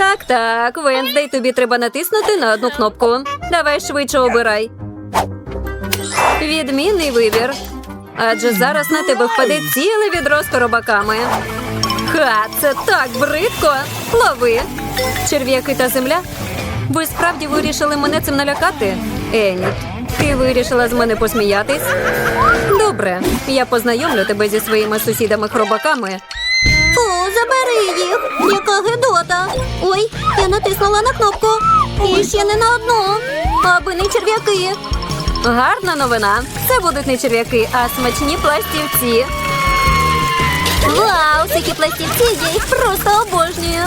Так, так, Венздей, тобі треба натиснути на одну кнопку. Давай швидше обирай. Відмінний вибір. Адже зараз на тебе впаде ціле відро з коробаками. Ха, це так бридко. Лови. Черв'яки та земля. Ви справді вирішили мене цим налякати? Еніт, ти вирішила з мене посміятись? Добре, я познайомлю тебе зі своїми сусідами-хробаками. Фу, забери їх. Яка гидота. Ой, я натиснула на кнопку. І ще не на одну. Аби не черв'яки. Гарна новина. Це будуть не черв'яки, а смачні пластівці. Вау, такі пластівці, я їх просто обожнюю.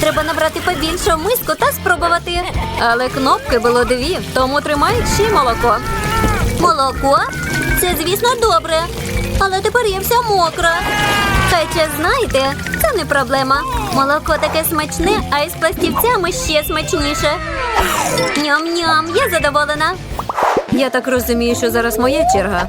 Треба набрати побільше в миску та спробувати. Але кнопки було дві, тому тримай ще молоко. Молоко? Це, звісно, добре. Але тепер я вся мокра. Хоча, знаєте, це не проблема. Молоко таке смачне, а із пластівцями ще смачніше. Ням-ням, я задоволена. Я так розумію, що зараз моя черга.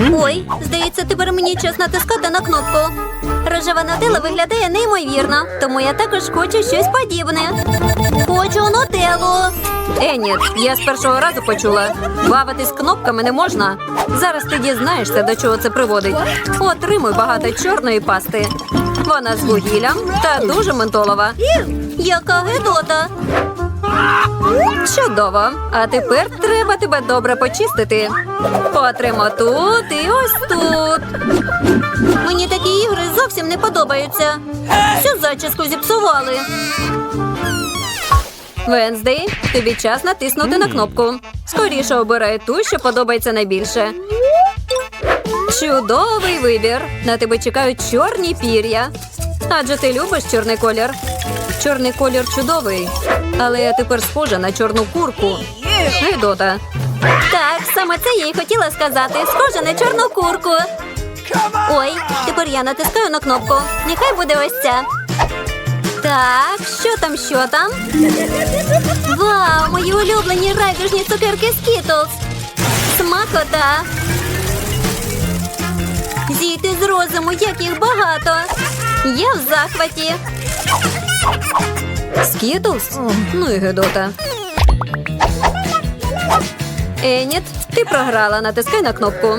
Ой, здається, тепер мені час натискати на кнопку. Рожева нутелла виглядає неймовірно, тому я також хочу щось подібне. Хочу нутеллу. Еніт, я з першого разу почула. Бавитись кнопками не можна. Зараз ти дізнаєшся, до чого це приводить. Отримуй багато чорної пасти. Вона з вугіллям та дуже ментолова. Яка гидота. Чудово. А тепер треба тебе добре почистити. Потримо тут і ось тут. Мені такі ігри зовсім не подобаються. Всю зачіску зіпсували. Венздей, тобі час натиснути на кнопку. Скоріше обирай ту, що подобається найбільше. Чудовий вибір. На тебе чекають чорні пір'я. Адже ти любиш чорний колір. Чорний колір чудовий. Але я тепер схожа на чорну курку. Гидота. Так, саме це я й хотіла сказати. Схоже на чорну курку. Ой, тепер я натискаю на кнопку. Нехай буде ось ця. Так, що там, що там? Вау, мої улюблені райдужні цукерки Skittles. Смакота. Зійти з розуму, як їх багато. Я в захваті. Скітлс? Ну і гидота. Еніт, ти програла. Натискай на кнопку.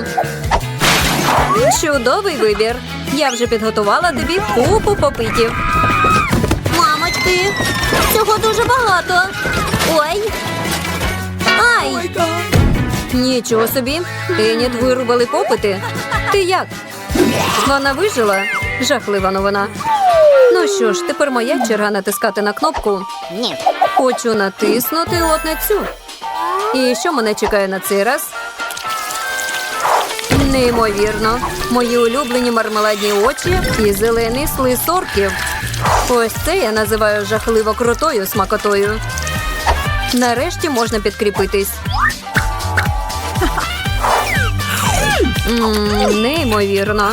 Чудовий вибір. Я вже підготувала тобі купу попитів. Мамочки, цього дуже багато. Ой. Ай! Нічого собі. Еніт вирубали попити. Ти як? Вона вижила? Жахлива новина. Ну що ж, тепер моя черга натискати на кнопку. Ні. Хочу натиснути от на цю. І що мене чекає на цей раз? Неймовірно. Мої улюблені мармеладні очі і зелений слиз орків. Ось це я називаю жахливо крутою смакотою. Нарешті можна підкріпитись. Мм, неймовірно.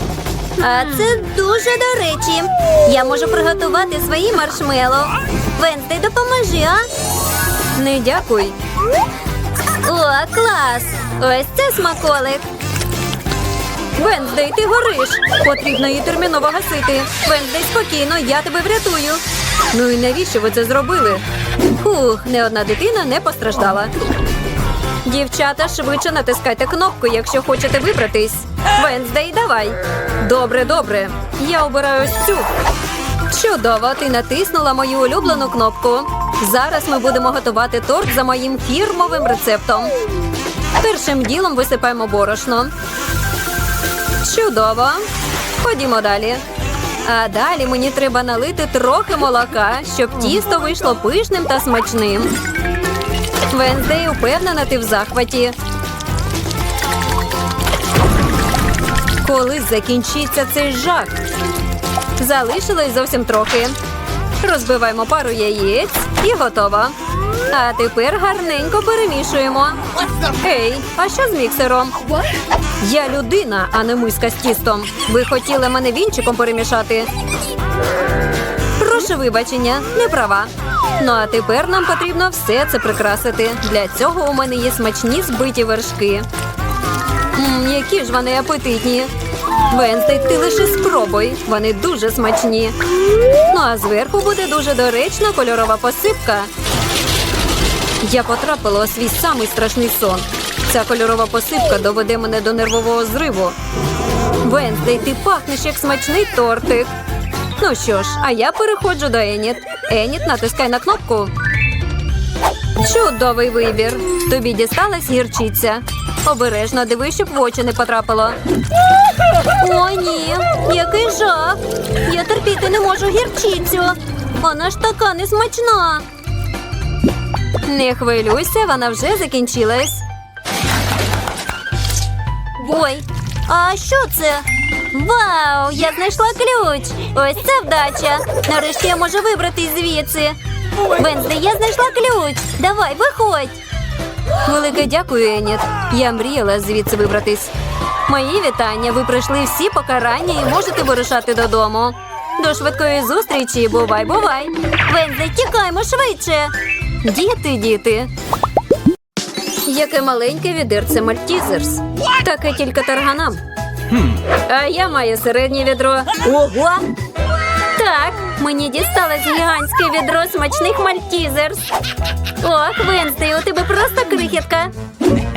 А це дуже до речі. Я можу приготувати свої маршмеллоу. Венстей, допоможи, а? Не дякуй. О, клас! Ось це смаколик. Венздей, ти гориш. Потрібно її терміново гасити. Венздей, спокійно, я тебе врятую. Ну і навіщо ви це зробили? Фух, не одна дитина не постраждала. Дівчата, швидше натискайте кнопку, якщо хочете вибратись. Венздей, давай. Добре, добре. Я обираю ось цю. Чудово, ти натиснула мою улюблену кнопку. Зараз ми будемо готувати торт за моїм фірмовим рецептом. Першим ділом висипаємо борошно. Чудово. Ходімо далі. А далі мені треба налити трохи молока, щоб тісто вийшло пишним та смачним. Венздей, упевнена, ти в захваті. Коли закінчиться цей жах? Залишилось зовсім трохи. Розбиваємо пару яєць і готово. А тепер гарненько перемішуємо. Ей, а що з міксером? Я людина, а не миска з тістом. Ви хотіли мене вінчиком перемішати? Прошу вибачення, не права. Ну а тепер нам потрібно все це прикрасити. Для цього у мене є смачні збиті вершки. Мм, які ж вони апетитні. Венстей, ти лише спробуй. Вони дуже смачні. Ну а зверху буде дуже доречна кольорова посипка. Я потрапила у свій самий страшний сон. Ця кольорова посипка доведе мене до нервового зриву. Венстей, ти пахнеш як смачний тортик. Ну що ж, а я переходжу до Еніт. Еніт, натискай на кнопку. Чудовий вибір. Тобі дісталась гірчиця. Обережно дивись, щоб в очі не потрапило. О, ні, який жах. Я терпіти не можу гірчицю. Вона ж така несмачна. Не хвилюйся, вона вже закінчилась. Ой, а що це? Вау, я знайшла ключ. Ось це вдача. Нарешті я можу вибратись звідси. Венздей, я знайшла ключ. Давай, виходь. Велике дякую, Еніт. Я мріяла звідси вибратись. Мої вітання. Ви пройшли всі покарання і можете вирушати додому. До швидкої зустрічі. Бувай, бувай. Венздей, тікаймо швидше. Діти, діти. Яке маленьке відерце Мальтізерс. Таке тільки тарганам. А я маю середнє відро. Ого! Так, мені дісталось гігантське відро смачних мальтізерс. Ох, Венздей, у тебе просто крихітка.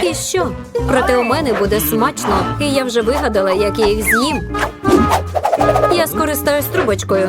І що? Проте у мене буде смачно, і я вже вигадала, як я їх з'їм. Я скористаюсь трубочкою.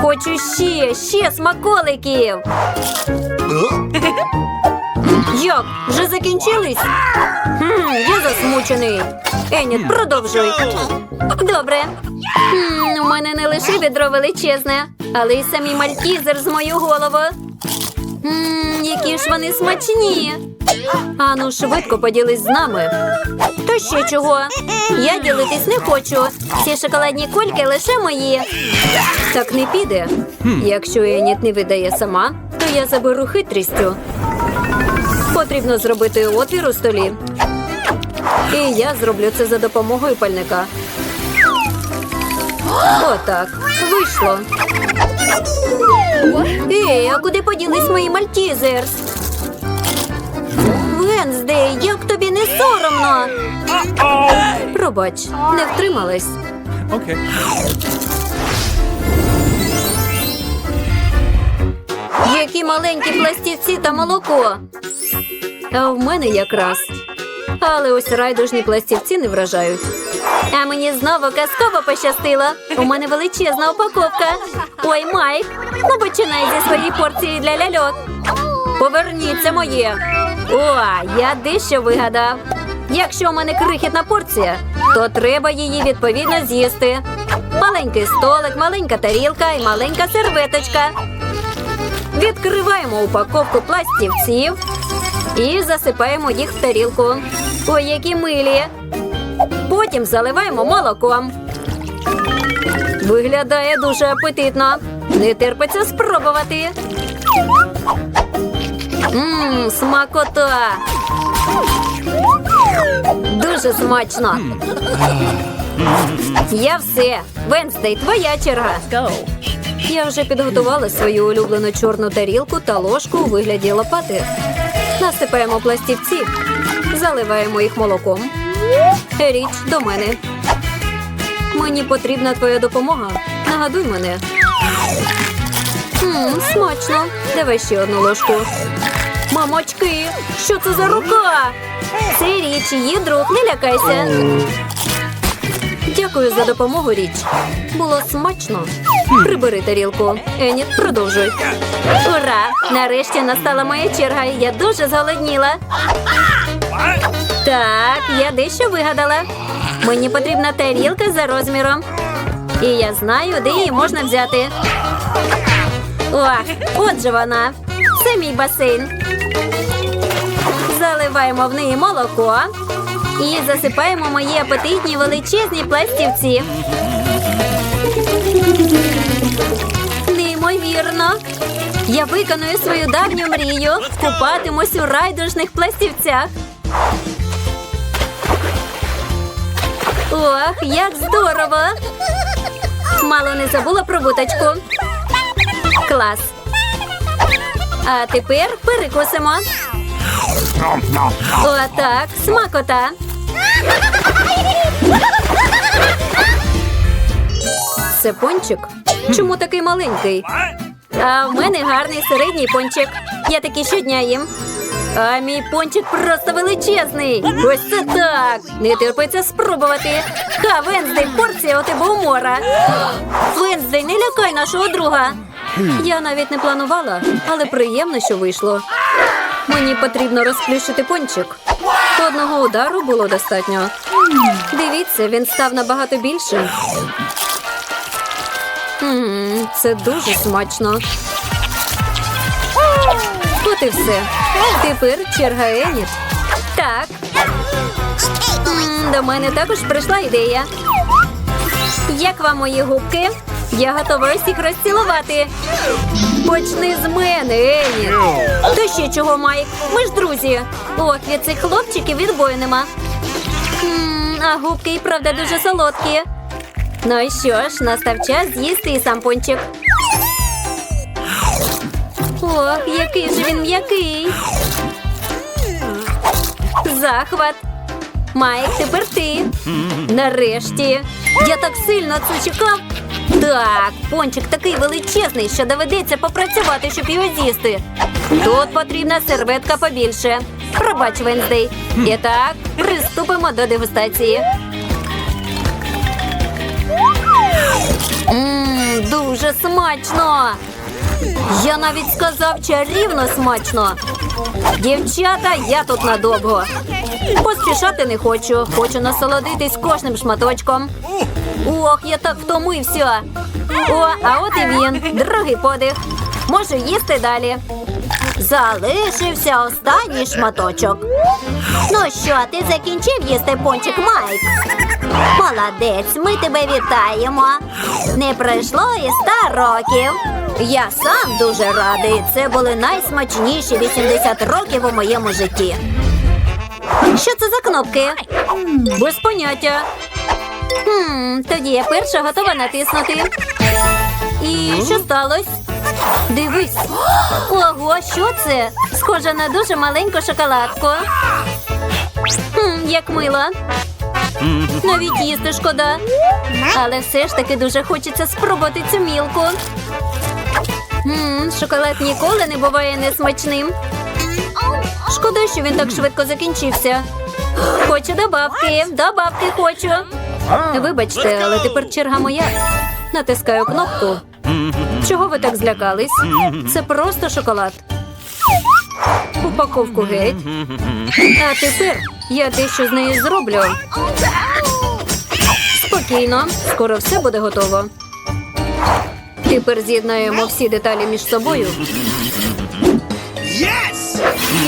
Хочу ще, ще смаколиків. Як? Вже закінчились? Хм, я засмучений. Еніт, продовжуй. Добре. У мене не лише відро величезне, але й самі мальтізер з мою голову. М, які ж вони смачні. Ану, швидко поділись з нами. То ще чого? Я ділитись не хочу. Ці шоколадні кульки лише мої. Так не піде. Якщо Еніт не видає сама, то я заберу хитрістю. Потрібно зробити отвір у столі. І я зроблю це за допомогою пальника. Отак. Вийшло. Ей, а куди поділись мої мальтізерс? Венздей, як тобі не соромно? Пробач, не втрималась. Okay. Які маленькі пластівці та молоко. А в мене якраз. Але ось райдужні пластівці не вражають. А мені знову казково пощастило. У мене величезна упаковка. Ой, Майк, ну починай зі своєї порції для ляльок. Поверніться моє. О, я дещо вигадав. Якщо у мене крихітна порція, то треба її відповідно з'їсти. Маленький столик, маленька тарілка і маленька серветочка. Відкриваємо упаковку пластівців і засипаємо їх в тарілку. Ой, які милі. Потім заливаємо молоком. Виглядає дуже апетитно. Не терпиться спробувати. Мм, смакота. Дуже смачно. Я все. Венстей, твоя черга. Я вже підготувала свою улюблену чорну тарілку та ложку у вигляді лопати. Насипаємо пластівці, заливаємо їх молоком. Річ до мене. Мені потрібна твоя допомога. Нагадуй мене. Мм, смачно. Давай ще одну ложку. Мамочки, що це за рука? Це річ, її друг, не лякайся. Дякую за допомогу, річ. Було смачно. Прибери тарілку. Еніт, продовжуй. Ура! Нарешті настала моя черга, я дуже зголодніла. Так, я дещо вигадала. Мені потрібна тарілка за розміром. І я знаю, де її можна взяти. Ох, от же вона. Це мій басейн. Заливаємо в неї молоко і засипаємо мої апетитні величезні пластівці. Неймовірно. Я виконую свою давню мрію. Купатимусь у райдужних пластівцях. Ох, як здорово! Мало не забула про буточку. Клас. А тепер перекусимо. Отак, смакота. Це пончик. Чому такий маленький? А в мене гарний середній пончик. Я такий щодня їм. А мій пончик просто величезний. Ось це так. Не терпиться спробувати. Ха, Венздей, порція у тебе умора. Венздей, не лякай нашого друга. Я навіть не планувала, але приємно, що вийшло. Мені потрібно розплющити пончик. Одного удару було достатньо. Дивіться, він став набагато більшим. Це дуже смачно. От і все. Тепер черга Еніт. Так. До мене також прийшла ідея. Як вам мої губки? Я готова усіх розцілувати. Почни з мене, Еніт. То ще чого, Майк? Ми ж друзі. Ох, від цих хлопчиків відбою нема. А губки і правда дуже солодкі. Ну і що ж, настав час з'їсти і сам пончик. Ох, який ж він м'який. Захват. Майк, тепер ти. Нарешті. Я так сильно це чекав. Так, пончик такий величезний, що доведеться попрацювати, щоб його з'їсти. Тут потрібна серветка побільше. Пробач, Венздей. І так, приступимо до дегустації. Ммм, дуже смачно. Я навіть сказав чарівно смачно. Дівчата, я тут надовго. Поспішати не хочу. Хочу насолодитись кожним шматочком. Ох, я так втомився. О, а от і він. Другий подих. Можу їсти далі. Залишився останній шматочок. Ну що, ти закінчив їсти пончик Майк? Молодець, ми тебе вітаємо. Не пройшло і ста років. Я сам дуже радий. Це були найсмачніші 80 років у моєму житті. Що це за кнопки? Без поняття. Хм, тоді я перша готова натиснути. І що сталося? Дивись. Ого, що це? Схоже на дуже маленьку шоколадку. Хм, як мило. Навіть їсти шкода. Але все ж таки дуже хочеться спробувати цю мілку. Мм, шоколад ніколи не буває несмачним. Шкода, що він так швидко закінчився. Хочу добавки, добавки хочу. Вибачте, але тепер черга моя. Натискаю кнопку. Чого ви так злякались? Це просто шоколад. Упаковку геть. А тепер я дещо з нею зроблю. Спокійно, скоро все буде готово. Тепер з'єднаємо всі деталі між собою.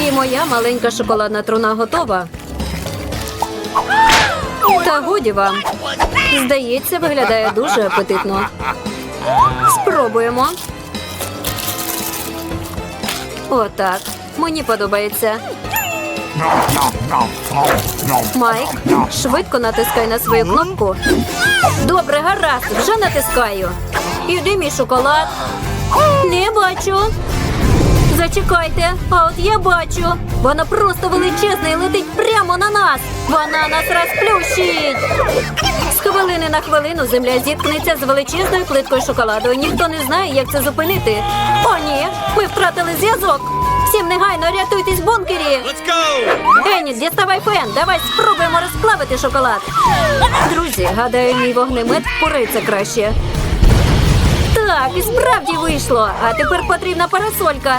І моя маленька шоколадна труна готова. Та годі вам. Здається, виглядає дуже апетитно. Спробуємо. Отак. Мені подобається. Майк, швидко натискай на свою кнопку. Добре, гаразд, вже натискаю. Іди мій шоколад. Не бачу. Зачекайте, а от я бачу. Вона просто величезна і летить прямо на нас. Вона нас розплющить. З хвилини на хвилину земля зіткнеться з величезною плиткою шоколаду. Ніхто не знає, як це зупинити. О, ні, ми втратили зв'язок. Всім негайно рятуйтесь в бункері. Еніс, діставай фен. Давай спробуємо розплавити шоколад. Друзі, гадаю, мій вогнемет впорається краще. Так, і справді вийшло. А тепер потрібна парасолька.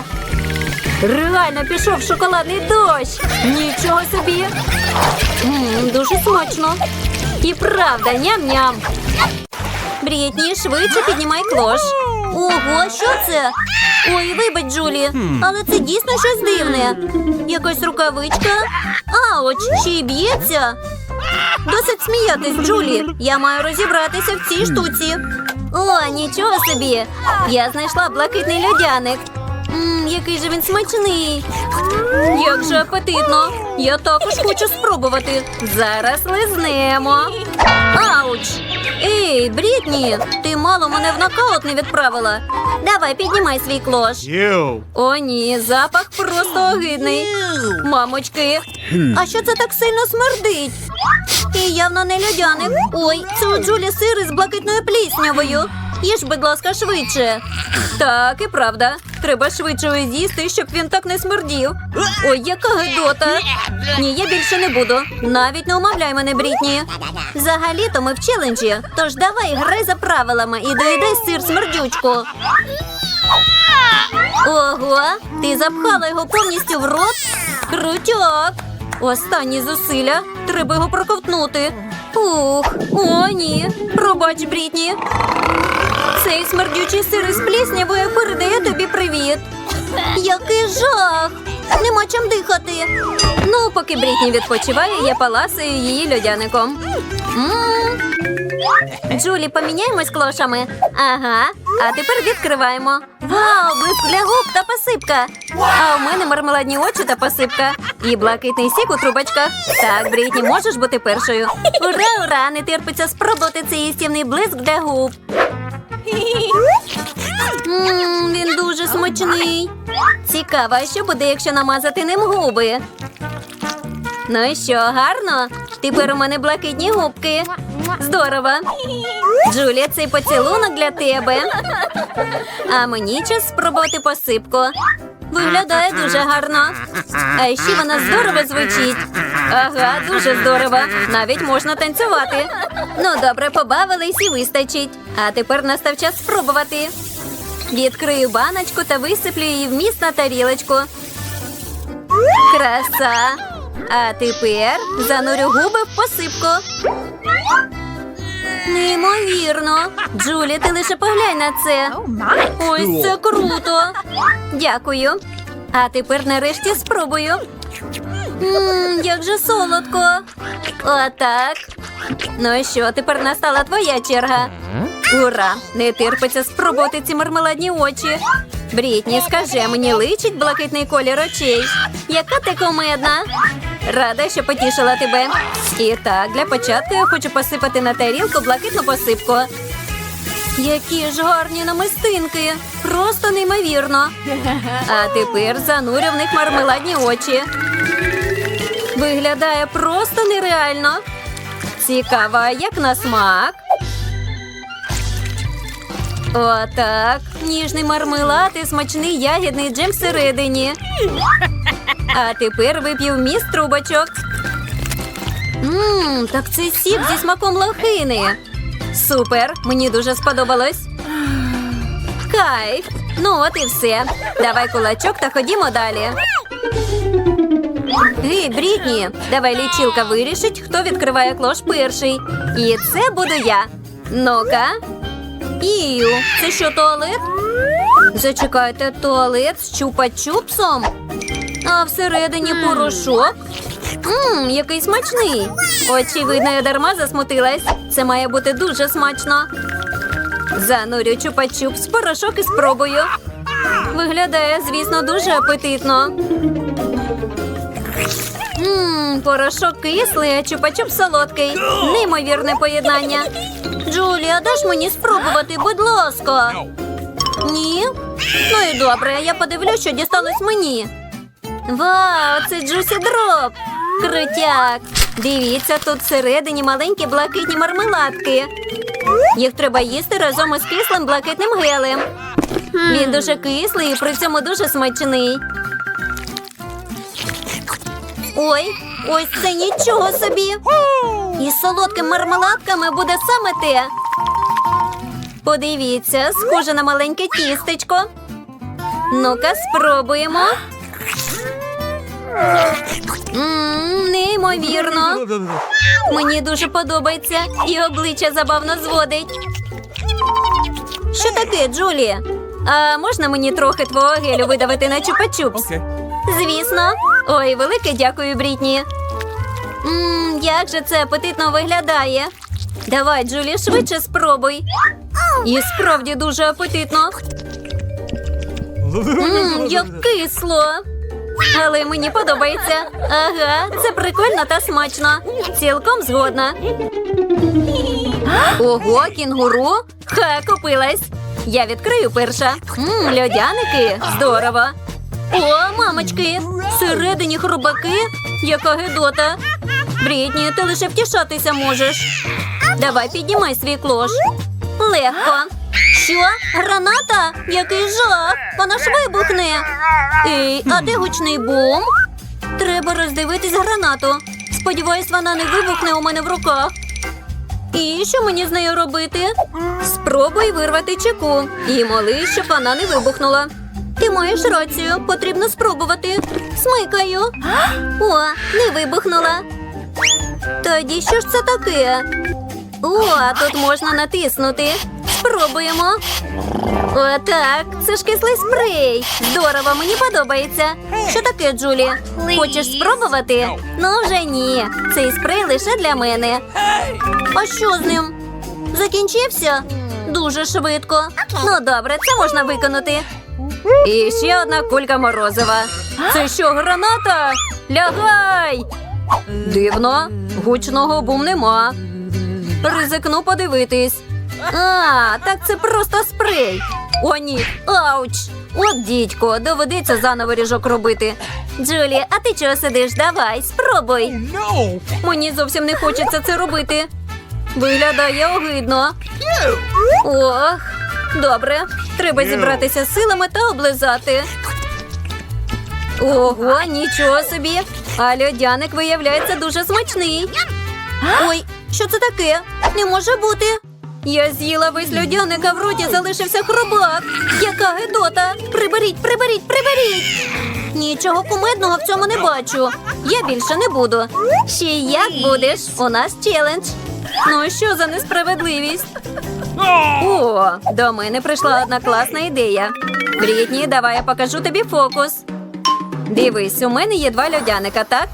Реально пішов шоколадний дощ. Нічого собі. М, дуже смачно. І правда, ням-ням. Брітні, швидше піднімай клош. Ого, що це? Ой, вибач, Джулі, але це дійсно щось дивне. Якась рукавичка. Ауч, ще й б'ється. Досить сміятись, Джулі. Я маю розібратися в цій штуці. О, нічого собі. Я знайшла блакитний льодяник. Який же він смачний. Як же апетитно. Я також хочу спробувати. Зараз лизнемо. Ауч! Ей, Брітні, ти мало мене в нокаут не відправила. Давай, піднімай свій клош. О, ні, запах просто огидний. Мамочки, А що це так сильно смердить? І явно не льодяник. Ой, це у Джулі сир із блакитною пліснявою. Їж, будь ласка, швидше. так і правда. Треба швидше з'їсти, щоб він так не смердів. Ой, яка гидота. Ні, я більше не буду. Навіть не умовляй мене, Брітні. Взагалі-то ми в челенджі. Тож давай грай за правилами і доїдай сир смердючку. Ого, ти запхала його повністю в рот? Крутяк. Останні зусилля. Треба його проковтнути. Ух, о, ні. Пробач, Брітні. Цей смердючий сир із пліснявою передає тобі привіт. Який жах! Нема чим дихати. Ну, поки Брітні відпочиває, я паласаю її льодяником. Джулі, поміняємось клошами. Ага. А тепер відкриваємо. Вау, блиск для губ та посипка. А у мене мармеладні очі та посипка. І блакитний сік у трубочках. Так, Брітні, можеш бути першою. Ура, ура! Не терпиться спробувати цей їстівний блиск для губ. Мм, він дуже смачний. Цікаво, що буде, якщо намазати ним губи? Ну що, гарно? Тепер у мене блакитні губки. Здорово. Джулія, цей поцілунок для тебе. А мені час спробувати посипку. Виглядає дуже гарно. А ще вона здорово звучить. Ага, дуже здорово. Навіть можна танцювати. Ну, добре, побавились і вистачить. А тепер настав час спробувати. Відкрию баночку та висиплю її вміст на тарілочку. Краса. А тепер занурю губи в посипку. Неймовірно. Джулі, ти лише поглянь на це. Ось це круто. Дякую. А тепер нарешті спробую. Ммм, як же солодко. Отак. Ну і що, тепер настала твоя черга. Ура! Не терпиться спробувати ці мармеладні очі. Брітні, скажи, мені личить блакитний колір очей. Яка ти комедна? Рада, що потішила тебе. І так, для початку я хочу посипати на тарілку блакитну посипку. Які ж гарні намистинки! Просто неймовірно. А тепер занурю в них мармеладні очі. Виглядає просто нереально. Цікаво, як на смак. Отак. Ніжний мармелад і смачний ягідний джем всередині. А тепер вип'ю вміст трубочок. Ммм, так це сік зі смаком лохини. Супер, мені дуже сподобалось. Кайф. Ну от і все. Давай кулачок та ходімо далі. Гей, Брітні, давай лічилка вирішить, хто відкриває клош перший. І це буду я. Ну-ка. Ію, це що, туалет? Зачекайте, туалет з чупа-чупсом? А всередині порошок? Ммм, який смачний. Очевидно, я дарма засмутилась. Це має бути дуже смачно. Занурю чупа-чупс, порошок і спробую. Виглядає, звісно, дуже апетитно. Ммм, порошок кислий, а чупа-чуп солодкий. Неймовірне поєднання. Джулія, даш мені спробувати, будь ласка. Ні? Ну і добре, я подивлюсь, що дісталось мені. Вау, це Джусі Дроп! Крутяк! Дивіться, тут всередині маленькі блакитні мармеладки. Їх треба їсти разом із кислим блакитним гелем. Він дуже кислий і при цьому дуже смачний. Ой, ось це нічого собі. Із солодкими мармеладками буде саме те. Подивіться, схоже на маленьке тістечко. Ну-ка, спробуємо. Ммм, неймовірно. Мені дуже подобається, і обличчя забавно зводить. Що таке, Джулі? А можна мені трохи твого гелю видавити на чупа-чупс? Okay. Звісно. Ой, велике дякую, Брітні. Ммм, як же це апетитно виглядає. Давай, Джулі, швидше спробуй. І справді дуже апетитно. Ммм, як кисло. Але мені подобається. Ага, це прикольно та смачно. Цілком згодна. Ого, кінгуру? Ха, купилась. Я відкрию перша. Мм, льодяники. Здорово. О, мамочки! Всередині хробаки? Яка гидота. Брітні, ти лише втішатися можеш. Давай піднімай свій клош. Легко. Що? Граната? Який жах! Вона ж вибухне. Ей, а де гучний бум? Треба роздивитись гранату. Сподіваюсь, вона не вибухне у мене в руках. І що мені з нею робити? Спробуй вирвати чеку і моли, щоб вона не вибухнула. Ти маєш рацію, потрібно спробувати. Смикаю. О, не вибухнула. Тоді що ж це таке? О, тут можна натиснути. Спробуємо. Отак, це ж кислий спрей. Здорово, мені подобається. Що таке, Джулі? Хочеш спробувати? Ну вже ні. Цей спрей лише для мене. А що з ним? Закінчився? Дуже швидко. Ну добре, це можна виконати. І ще одна кулька морозива. Це що, граната? Лягай! Дивно, гучного бум нема. Ризикну подивитись. А, так це просто спрей. О, ні, ауч! От дідько, доведеться заново ріжок робити. Джулі, а ти чого сидиш? Давай, спробуй. Мені зовсім не хочеться це робити. Виглядає огидно. Ох, добре. Треба зібратися з силами та облизати. Ого, нічого собі. А льодяник виявляється дуже смачний. Ой, що це таке? Не може бути. Я з'їла весь льодяник, а в роті залишився хробак. Яка гидота! Приберіть, приберіть, приберіть! Нічого кумедного в цьому не бачу. Я більше не буду. Ще як будеш? У нас челендж. Ну що за несправедливість? О, до мене прийшла одна класна ідея. Брітні, давай я покажу тобі фокус. Дивись, у мене є два льодяника, так?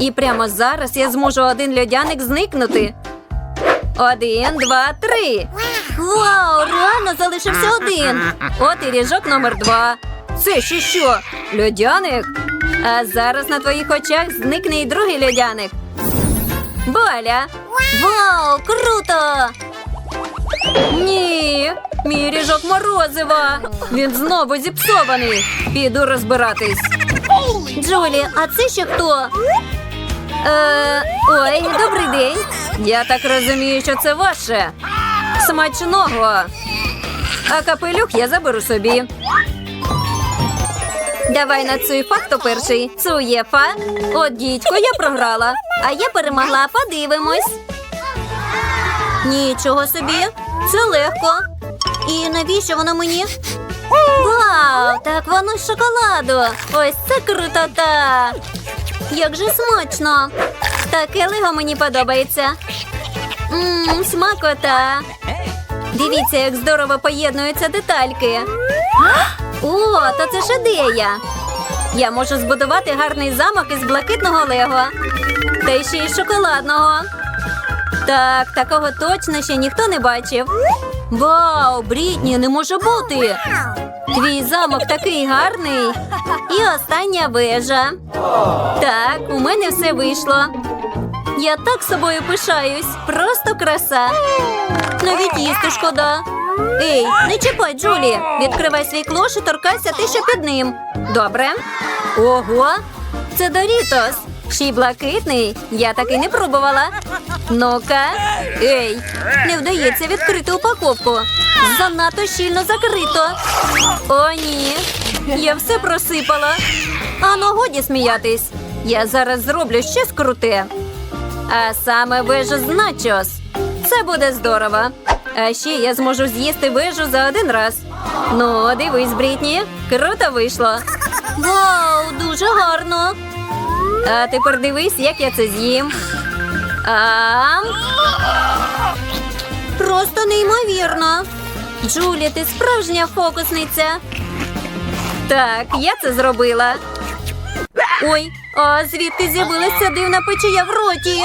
І прямо зараз я зможу один льодяник зникнути. Один, два, три. Вау, реально залишився один. От і ріжок номер два. Це ще що? Льодяник? А зараз на твоїх очах зникне і другий льодяник. Боля! Вау, круто! Ні, мій ріжок морозива. Він знову зіпсований. Піду розбиратись. Джулі, а це ще хто? Е, ой, добрий день. Я так розумію, що це ваше. Смачного. А капелюх я заберу собі. Давай на Цуєфа, хто перший. Цуєфа. От дідько, я програла. А я перемогла, подивимось. Нічого собі, це легко. І навіщо воно мені? Вау, так воно з шоколаду. Ось це крутота. Як же смачно. Таке лего мені подобається. Ммм, смакота. Дивіться, як здорово поєднуються детальки. О, то це ж ідея. Я можу збудувати гарний замок із блакитного лего. Та ще й шоколадного. Так, такого точно ще ніхто не бачив. Вау, Брітні, не може бути. Твій замок такий гарний. І остання вежа. Так, у мене все вийшло. Я так собою пишаюсь. Просто краса. Навіть їсти шкода. Ей, не чіпай, Джулі. Відкривай свій клош і торкайся ти ще під ним. Добре. Ого, це Дорітос. Ще й блакитний. Я таки не пробувала. Ну-ка. Ей, не вдається відкрити упаковку. Занадто щільно закрито. О, ні. Я все просипала. А ну годі сміятись. Я зараз зроблю щось круте. А саме вежу з начос. Це буде здорово. А ще я зможу з'їсти вежу за один раз. Ну, дивись, Брітні, круто вийшло. Вау, дуже гарно. А тепер дивись, як я це з'їм. Ам. Просто неймовірно. Джулі, ти справжня фокусниця. Так, я це зробила. Ой, а звідки з'явилася дивна печія в роті?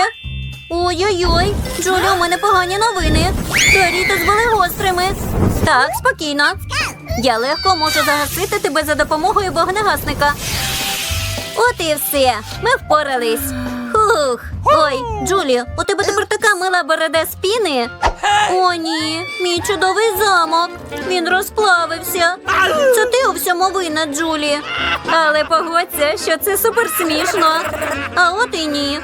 Ой-ой-ой, Джулі, у мене погані новини. Дорітос були гострими. Так, спокійно. Я легко можу загасити тебе за допомогою вогнегасника. От і все. Ми впорались. Хух. Ой, Джулі, у тебе тепер така мила береде з піни. О, ні, мій чудовий замок. Він розплавився. Це ти у всьому винна, Джулі. Але погодься, що це супер смішно. А от і ні.